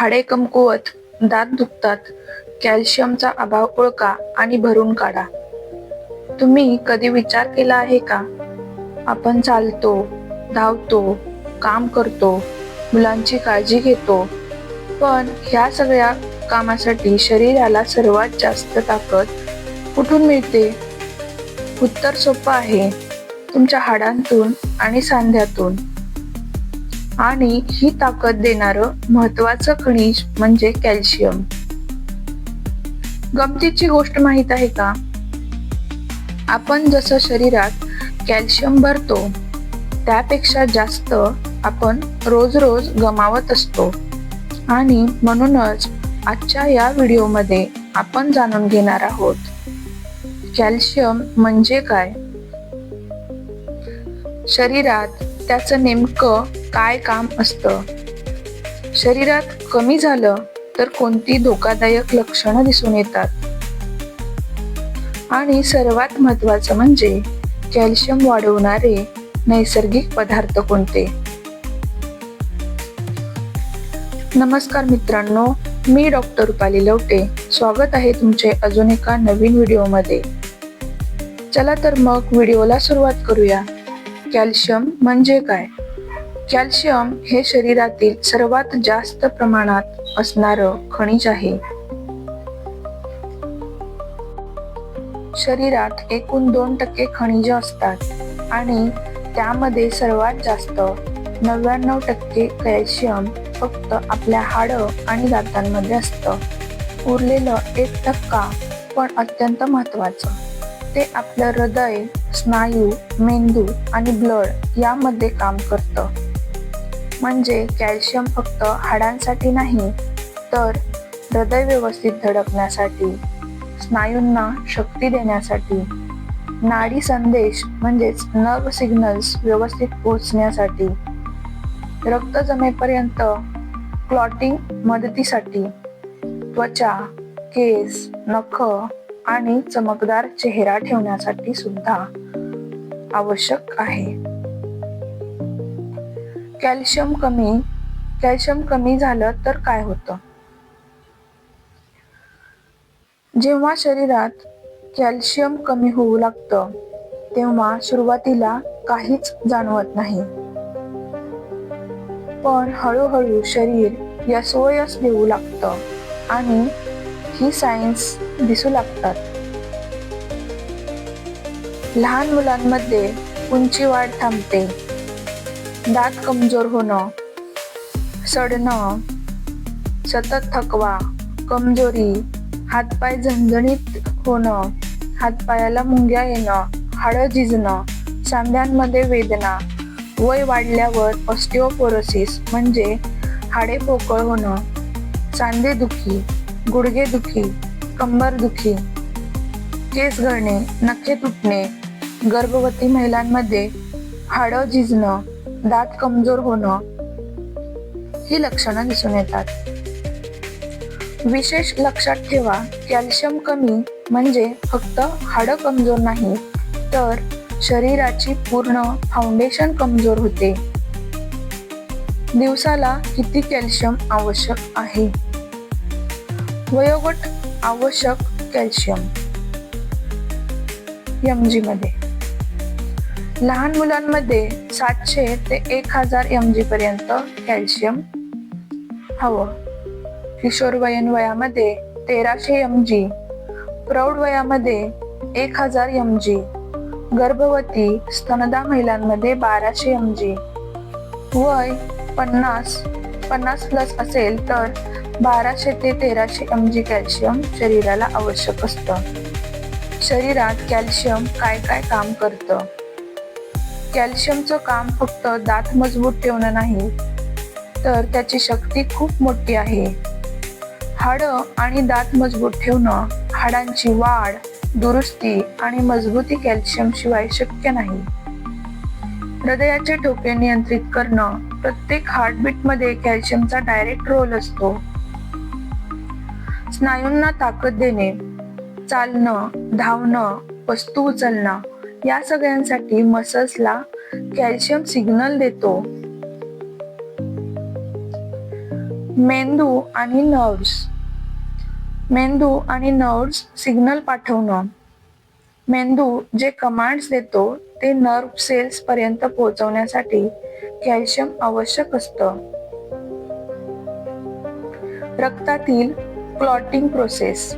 हाडे कमकुवत दात दुखतात. कॅल्शियमचा अभाव ओळखा आणि भरून काढा. तुम्ही कधी विचार केला आहे का? आपण चालतो धावतो काम करतो मुलांची काळजी घेतो. पण ह्या सगळ्या कामासाठी शरीराला सर्वात जास्त ताकद कुठून मिळते? उत्तर सोपं आहे. तुमच्या हाडांतून आणि सांध्यातून. आणि ही ताकद देणारं महत्वाचं खनिज म्हणजे कॅल्शियम. गमतीची गोष्ट माहीत आहे का? आपण जसं शरीरात कॅल्शियम भरतो त्यापेक्षा जास्त आपण रोज रोज गमावत असतो. आणि म्हणूनच आजच्या या व्हिडिओमध्ये आपण जाणून घेणार आहोत कॅल्शियम म्हणजे काय? शरीरात त्याचं नेमकं काय काम असतं? शरीरात कमी झालं तर कोणती धोकादायक लक्षणं दिसून येतात? आणि सर्वात महत्वाचं म्हणजे कॅल्शियम वाढवणारे नैसर्गिक पदार्थ कोणते? नमस्कार मित्रांनो मी डॉक्टर रुपाली लवटे. स्वागत आहे तुमचे अजून एका नवीन व्हिडिओमध्ये. चला तर मग व्हिडिओला सुरुवात करूया. कॅल्शियम म्हणजे काय? कॅल्शियम हे शरीरातील सर्वात जास्त प्रमाणात असणारं खनिज आहे. शरीरात एकूण दोन टक्के खनिज असतात आणि त्यामध्ये सर्वात जास्त नव्याण्णव टक्के कॅल्शियम फक्त आपल्या हाडं आणि दातांमध्ये असतं. उरलेलं एक टक्का पण अत्यंत महत्वाचं ते आपलं हृदय स्नायू मेंदू आणि ब्लड यामध्ये काम करतं. म्हणजे कॅल्शियम फक्त हाडांसाठी नाही तर हृदय व्यवस्थित धडकण्यासाठी स्नायूंना शक्ती देण्यासाठी नाडी संदेश म्हणजेच नर्व सिग्नल्स व्यवस्थित पोचण्यासाठी रक्त जमेपर्यंत क्लॉटिंग मदतीसाठी त्वचा केस नख आणि चमकदार चेहरा ठेवण्यासाठी सुद्धा आवश्यक आहे. कॅल्शियम कमी कॅल्शियम कमी झालं तर काय होतं? जेव्हा शरीरात कॅल्शियम कमी होऊ लागतं तेव्हा सुरुवातीला काहीच जाणवत नाही. पण हळूहळू शरीर यसोयस देऊ लागतं आणि ही सायन्स दिसू लागतात. लहान मुलांमध्ये उंची वाढ थांबते. दात कमजोर होणं सडणं सतत थकवा कमजोरी हातपाय झणझणीत होणं हातपायाला मुंग्या येणं हाडं झिजणं सांध्यांमध्ये वेदना वय वाढल्यावर ऑस्टिओपोरोसिस म्हणजे हाडे पोकळ होणं सांधे दुखी गुडघे दुखी कंबर दुखी केस गळणे नखे तुटणे गर्भवती महिलांमध्ये हाडं झिजणं दात कमजोर होणं ही लक्षणं दिसून येतात. विशेष लक्षात ठेवा कॅल्शियम कमी म्हणजे फक्त हाडं कमजोर नाही तर शरीराची पूर्ण फाउंडेशन कमजोर होते. दिवसाला किती कॅल्शियम आवश्यक आहे? वयोगट आवश्यक कॅल्शियम. एम जी मध्ये. लहान मुलांमध्ये सातशे ते एक हजार एम जी पर्यंत कॅल्शियम हवं. किशोरवयीन वयामध्ये तेराशे एम जी प्रौढ वयामध्ये एक हजार एम जी गर्भवती स्तनदा महिलांमध्ये बाराशे एम जी वय पन्नास पन्नास प्लस असेल तर बाराशे ते तेराशे एम जी कॅल्शियम शरीराला आवश्यक असतं. शरीरात कॅल्शियम काय काय काम करतं? कॅल्शियमचं काम फक्त दात मजबूत ठेवणं नाही तर त्याची शक्ती खूप मोठी आहे. हाडं आणि दात मजबूत ठेवणं हाडांची वाढ दुरुस्ती आणि मजबूती कॅल्शियम शिवाय शक्य नाही. हृदयाचे ठोके नियंत्रित करणं प्रत्येक हार्टबीटमध्ये कॅल्शियमचा डायरेक्ट रोल असतो. स्नायूंना ताकद देणे चालणं धावणं वस्तू उचलणं या सगळ्यांसाठी मसल्सला कॅल्शियम सिग्नल देतो. मेंदू आणि नर्व्स मेंदू आणि नर्व्स सिग्नल पाठवणं. मेंदू जे कमांड्स देतो ते नर्व सेल्स पर्यंत पोहोचवण्यासाठी कॅल्शियम आवश्यक असतं. रक्तातील क्लॉटिंग प्रोसेस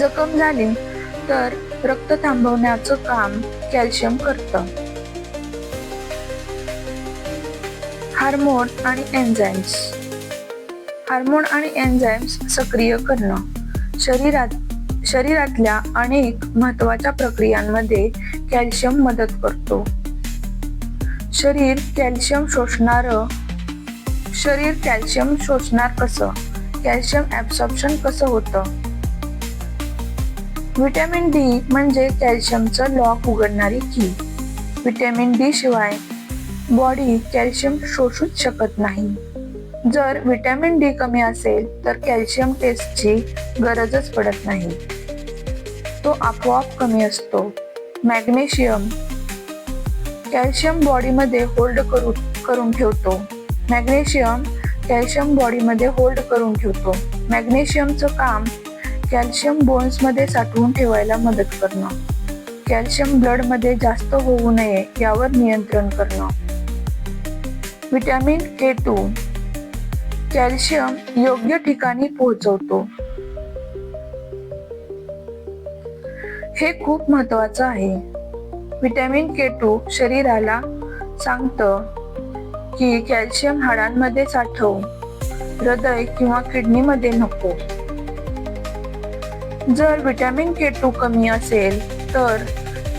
जखम झाली तर रक्त थांबवण्याचं काम कॅल्शियम करतं. हार्मोन आणि एन्झाईम्स हार्मोन आणि एन्झाईम्स सक्रिय करणं. शरीरात शरीरातल्या अनेक महत्त्वाच्या प्रक्रियांमध्ये कॅल्शियम मदत करतो. शरीर कॅल्शियम शोषणार शरीर कॅल्शियम शोषणार कसं? कॅल्शियम ऍब्सॉर्प्शन कसं होतं? व्हिटॅमिन डी म्हणजे कॅल्शियमचं लॉक उघडणारी की व्हिटॅमिन डी शिवाय बॉडी कॅल्शियम शोषूच शकत नाही. जर व्हिटॅमिन डी कमी असेल तर कॅल्शियम टेस्टची गरजच पडत नाही. तो आपोआप कमी असतो. मॅग्नेशियम कॅल्शियम बॉडीमध्ये होल्ड करू करून ठेवतो. मॅग्नेशियम कॅल्शियम बॉडीमध्ये होल्ड करून ठेवतो. मॅग्नेशियमचं काम कॅल्शियम बोन्समध्ये साठवून ठेवायला मदत करणं. कॅल्शियम ब्लडमध्ये जास्त होऊ नये यावर नियंत्रण करणं. Vitamin K to. कॅल्शियम योग्य ठिकाणी पोहोचवतो. हे खूप महत्वाचं आहे. विटॅमिन के टू शरीराला सांगतं की कॅल्शियम हाडांमध्ये साठव. हृदय किंवा किडनीमध्ये नको. जर विटॅमिन के टू कमी असेल तर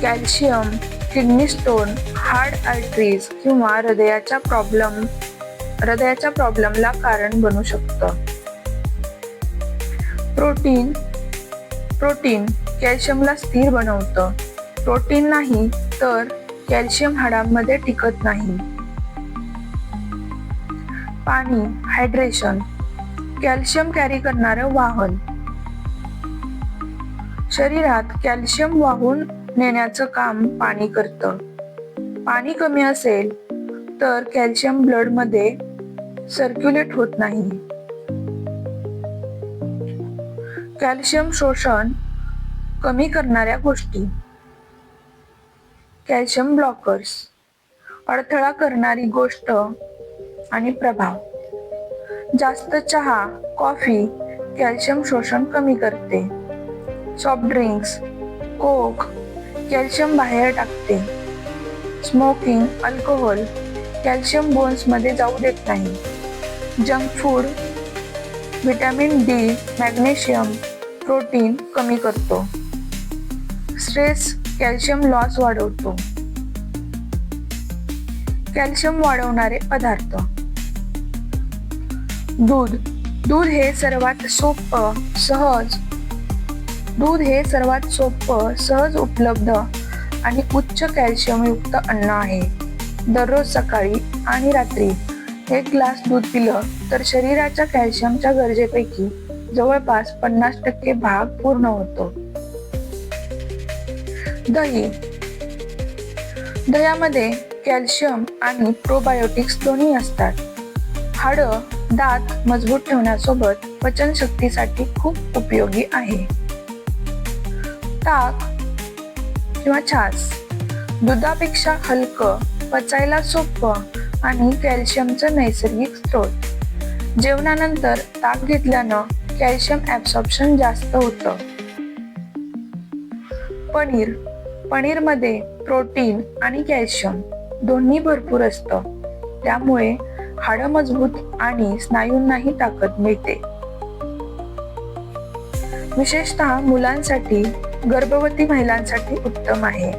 calcium kidney stone hard arteries किंवा हृदयाच्या प्रॉब्लेम हृदयाच्या प्रॉब्लेमला कारण बनू शकतं. प्रोटीन प्रोटीन कॅल्शियमला स्थिर बनवतं. प्रोटीन नाही तर कॅल्शियम हाडांमध्ये टिकत नाही. पाणी हायड्रेशन. कॅल्शियम कॅरी करणारं वाहन. शरीरात कॅल्शियम वाहून नेण्याचं काम पाणी करतं. पाणी कमी असेल तर कॅल्शियम ब्लडमध्ये सर्क्युलेट होत नाही. कॅल्शियम शोषण कमी करणाऱ्या गोष्टी. कॅल्शियम ब्लॉकर्स अडथळा करणारी गोष्ट आणि प्रभाव. जास्त चहा कॉफी कॅल्शियम शोषण कमी करते. सॉफ्ट ड्रिंक्स कोक कॅल्शियम बाहेर टाकते. स्मोकिंग अल्कोहोल कॅल्शियम बोन्समध्ये जाऊ देत नाही. Junk food vitamin D magnesium protein कमी करतो. स्ट्रेस कॅल्शियम लॉस वाढवतो. कॅल्शियम वाढवणारे पदार्थ. दूध. दूध हे सर्वात सोपं सहज दूध हे सर्वात सोपं सहज उपलब्ध आणि उच्च कॅल्शियमयुक्त अन्न आहे. दररोज सकाळी आणि रात्री एक ग्लास दूध पिलं तर शरीराच्या कॅल्शियमच्या गरजेपैकी जवळपास पन्नास टक्के भाग पूर्ण होतो. दही. दह्यामध्ये कॅल्शियम आणि प्रोबायोटिक्स दोन्ही असतात. हाडं दात मजबूत ठेवण्यासोबत पचनशक्तीसाठी खूप उपयोगी आहे. ताक किंवा छास. दुधापेक्षा हलकं पचायला सोपं आणि कॅल्शियमचं नैसर्गिक स्रोत. जेवणानंतर ताक घेतल्यानं कॅल्शियम ॲब्सॉर्प्शन जास्त होतं. पनीर. पनीरमध्ये प्रोटीन आणि कॅल्शियम दोन्ही भरपूर असतं. त्यामुळे हाडं मजबूत आणि स्नायूंनाही ताकद मिळते. विशेषतः मुलांसाठी गर्भवती महिलांसाठी उत्तम आहे.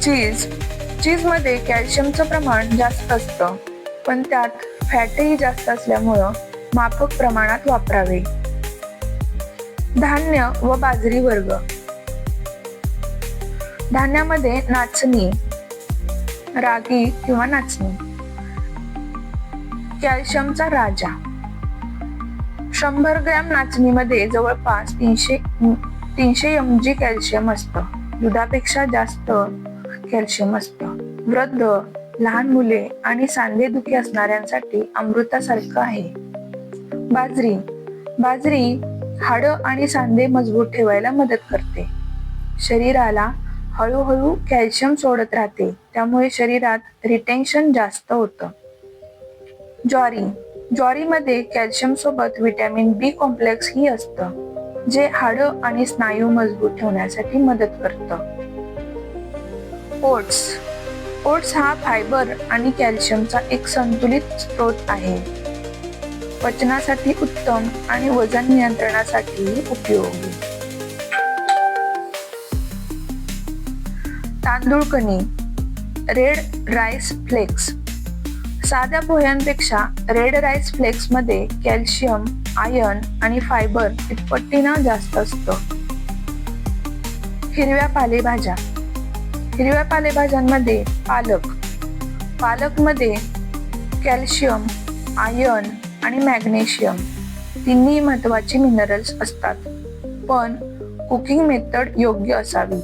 चीज. चीजमध्ये कॅल्शियमचं प्रमाण जास्त असतं पण त्यात फॅटही जास्त असल्यामुळं माफक प्रमाणात वापरावे. धान्य व बाजरी वर्ग. धान्यामध्ये नाचणी रागी किंवा नाचणी. कॅल्शियमचा राजा. शंभर ग्रॅम नाचणीमध्ये जवळपास तीनशे तीनशे एम जी कॅल्शियम असतं. दुधापेक्षा जास्त कॅल्शियम असतं. वृद्ध लहान मुले आणि सांधेदुखी असणाऱ्यांसाठी अमृतासारखं आहे. बाजरी. बाजरी हाडं आणि सांधे मजबूत ठेवायला मदत करते. शरीराला हळूहळू कॅल्शियम सोडत राहते. त्यामुळे शरीरात रिटेन्शन जास्त होतं. ज्वारी. ज्वारीमध्ये कॅल्शियम सोबत व्हिटॅमिन बी कॉम्प्लेक्स ही असतं जे हाडं आणि स्नायू मजबूत ठेवण्यासाठी मदत करतं. ओट्स. ओट्स हा फायबर आणि कॅल्शियमचा एक संतुलित स्रोत आहे. पचनासाठी उत्तम आणि वजन नियंत्रणासाठी उपयोगी. तांदूळ कणी. Red rice flakes. साध्या पोह्यांपेक्षा रेड राईस फ्लेक्समध्ये कॅल्शियम आयर्न आणि फायबर तिप्पटीनं जास्त असतं. हिरव्या पालेभाज्या. हिरव्या पालेभाज्यांमध्ये पालक. पालकमध्ये कॅल्शियम आयर्न आणि मॅग्नेशियम. तिन्ही महत्वाची मिनरल्स असतात. पण कुकिंग मेथड योग्य असावी.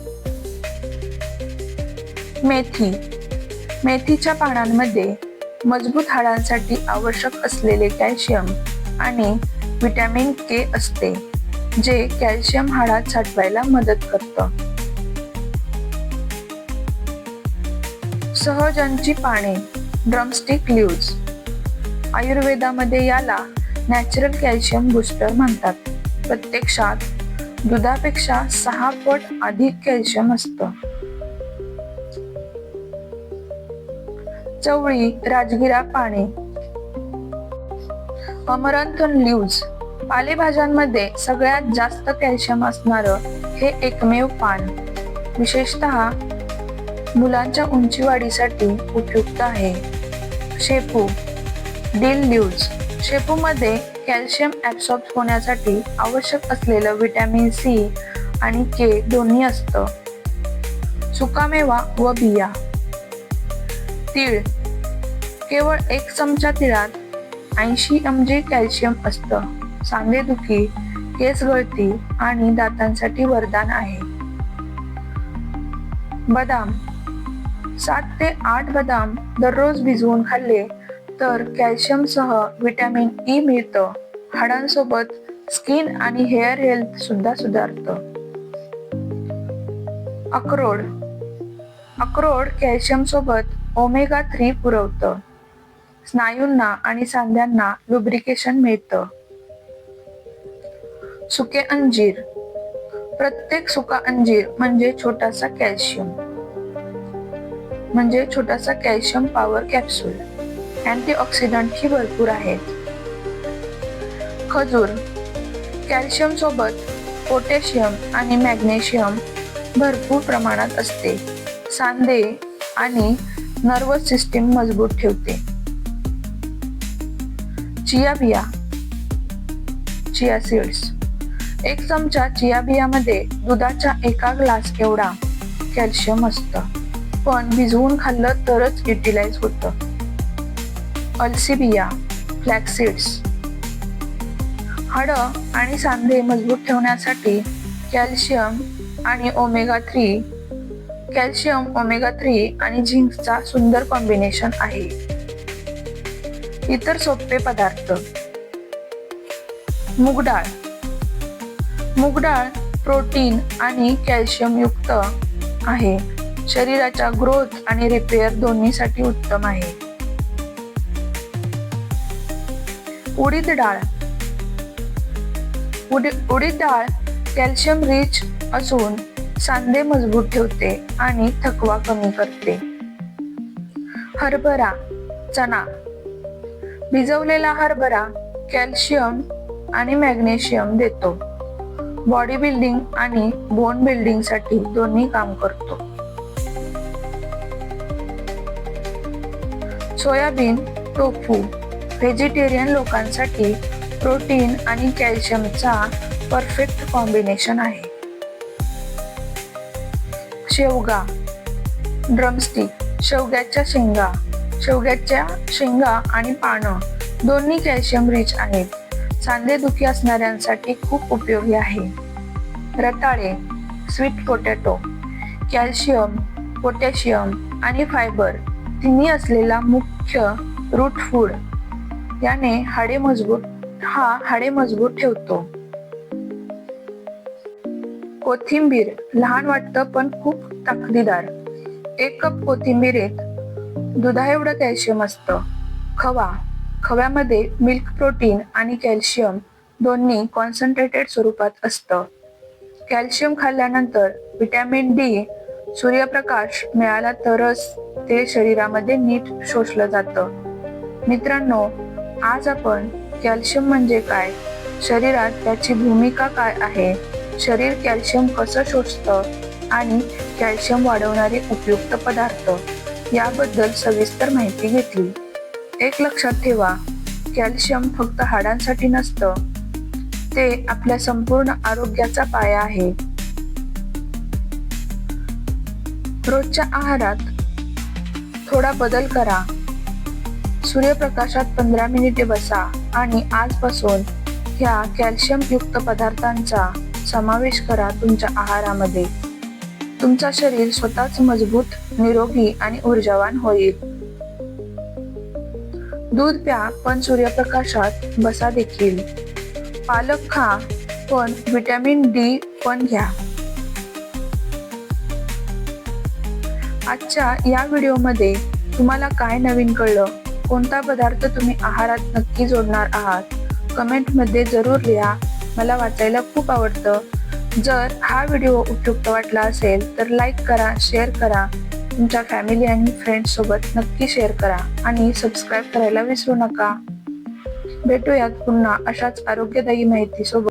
मेथी. मेथीच्या पानांमध्ये मजबूत हाडांसाठी आवश्यक असलेले कॅल्शियम आणि व्हिटॅमिन के असते जे कॅल्शियम हाडात साठवायला मदत करतं. सहजनची पाने ड्रमस्टिक ल्यूज आयुर्वेदामध्ये याला नॅचरल कॅल्शियम बुस्टर म्हणतात. प्रत्यक्षात दुधापेक्षा सहा पट अधिक कॅल्शियम असतं. चवळी राजगिरा पाने. अमरंथन लिव्ज पालेभाज्यांमध्ये सगळ्यात जास्त कॅल्शियम असणारं हे एकमेव पान. विशेषतः मुलांच्या उंची वाढीसाठी उपयुक्त आहे. शेपू. डिल लिव्ज शेपूमध्ये कॅल्शियम ऍब्सॉर्ब होण्यासाठी आवश्यक असलेलं व्हिटॅमिन सी आणि के दोन्ही असतं. सुकामेवा व बिया. तीळ. केवळ एक चमचा तिळात ऐंशी एम जी कॅल्शियम असतं. सांधेदुखी केस गळती आणि दातांसाठी वरदान आहे. बदाम. सात ते आठ बदाम दररोज भिजवून खाल्ले तर कॅल्शियम सह विटॅमिन ई मिळतं. हाडांसोबत स्किन आणि हेअर हेल्थ सुद्धा सुधारतं. अक्रोड. अक्रोड कॅल्शियम सोबत ओमेगा थ्री पुरवतं. स्नायूंना आणि सांध्यांना लुब्रिकेशन मिळतं. सुके अंजीर. प्रत्येक सुका अंजीर म्हणजे छोटासा कॅल्शियम म्हणजे छोटासा कॅल्शियम पॉवर कॅप्सूल अँटीऑक्सिडंट ही भरपूर आहेत. खजूर. कॅल्शियम सोबत पोटॅशियम आणि मॅग्नेशियम भरपूर प्रमाणात असते. सांधे आणि नर्वस सिस्टीम मजबूत ठेवते. चिया बिया. Chia seeds. एक चमचा चिया बियामध्ये दुधाच्या एका ग्लास एवढा कॅल्शियम असतं. पण भिजवून खाल्लं तरच युटिलाइज होतं. अल्सिबिया फ्लॅक्सिड्स हाडं आणि सांधे मजबूत ठेवण्यासाठी कॅल्शियम आणि omega three calcium omega three आणि झिंकचा सुंदर कॉम्बिनेशन आहे. इतर सोपे पदार्थ. मूग डाळ. मूग डाळ प्रोटीन आणि कॅल्शियम युक्त आहे. शरीराच्या ग्रोथ आणि रिपेअर दोन्हीसाठी उत्तम आहे. उडीद डाळ. उडीद डाळ कॅल्शियम रिच असून सांधे मजबूत ठेवते आणि थकवा कमी करते. हरभरा चणा. भिजवलेला हरभरा कॅल्शियम आणि मॅग्नेशियम देतो. बॉडी बिल्डिंग आणि बोन बिल्डिंगसाठी दोन्ही काम करतो. सोयाबीन टोफू व्हेजिटेरियन लोकांसाठी प्रोटीन आणि कॅल्शियमचा परफेक्ट कॉम्बिनेशन आहे. शेवगा. ड्रमस्टिक शेवग्याच्या शेंगा. शेवग्याच्या शेंगा आणि पानं. दोन्ही कॅल्शियम रिच आहेत. सांधेदुखी असणाऱ्यांसाठी खूप उपयोगी आहे. रताळे. स्वीट पोटॅटो कॅल्शियम पोटॅशियम आणि फायबर तिन्ही असलेला मुख्य रूट फूड याने हाडे मजबूत हा हाडे मजबूत ठेवतो. कोथिंबीर लहान वाटतं पण खूप ताकदीदार. एक कप कोथिंबीरीत दुधा एवढं कॅल्शियम असतं. खवा खव्यामध्ये मिल्क प्रोटीन आणि कॅल्शियम दोन्ही कॉन्सन्ट्रेटेड स्वरूपात असतं. कॅल्शियम खाल्ल्यानंतर व्हिटॅमिन डी सूर्यप्रकाश मिळाला तरच ते शरीरामध्ये नीट शोषलं जातं. मित्रांनो आज आपण कॅल्शियम म्हणजे काय? शरीरात त्याची भूमिका काय आहे? शरीर कॅल्शियम कसं शोषतं आणि कॅल्शियम वाढवणारे उपयुक्त पदार्थ याबद्दल सविस्तर माहिती घेतली. एक लक्षात ठेवा कॅल्शियम फक्त हाडांसाठी नसतं ते आपल्या संपूर्ण आरोग्याचा पाया आहे. रोजच्या आहारात थोडा बदल करा. सूर्यप्रकाशात पंधरा मिनिटे बसा आणि आजपासून ह्या कॅल्शियम युक्त पदार्थांचा समावेश करा तुमच्या आहारामध्ये. तुमचा शरीर स्वतःच मजबूत निरोगी आणि ऊर्जावान होईल. दूध प्या पण सूर्यप्रकाशात बसा देखील. पालक खा पण व्हिटॅमिन डी पण घ्या. आजच्या या व्हिडिओमध्ये तुम्हाला काय नवीन कळलं? कोणता पदार्थ तुम्ही आहारात नक्की जोडणार आहात? कमेंटमध्ये जरूर लिहा. मला वाचायला खूप आवडतं. जर हा व्हिडिओ उपयुक्त वाटला असेल तर लाईक करा शेअर करा. तुमच्या फॅमिली आणि फ्रेंड्स सोबत नक्की शेअर करा आणि सबस्क्राईब करायला विसरू नका. भेटूयात पुन्हा अशाच आरोग्यदायी माहिती सोबत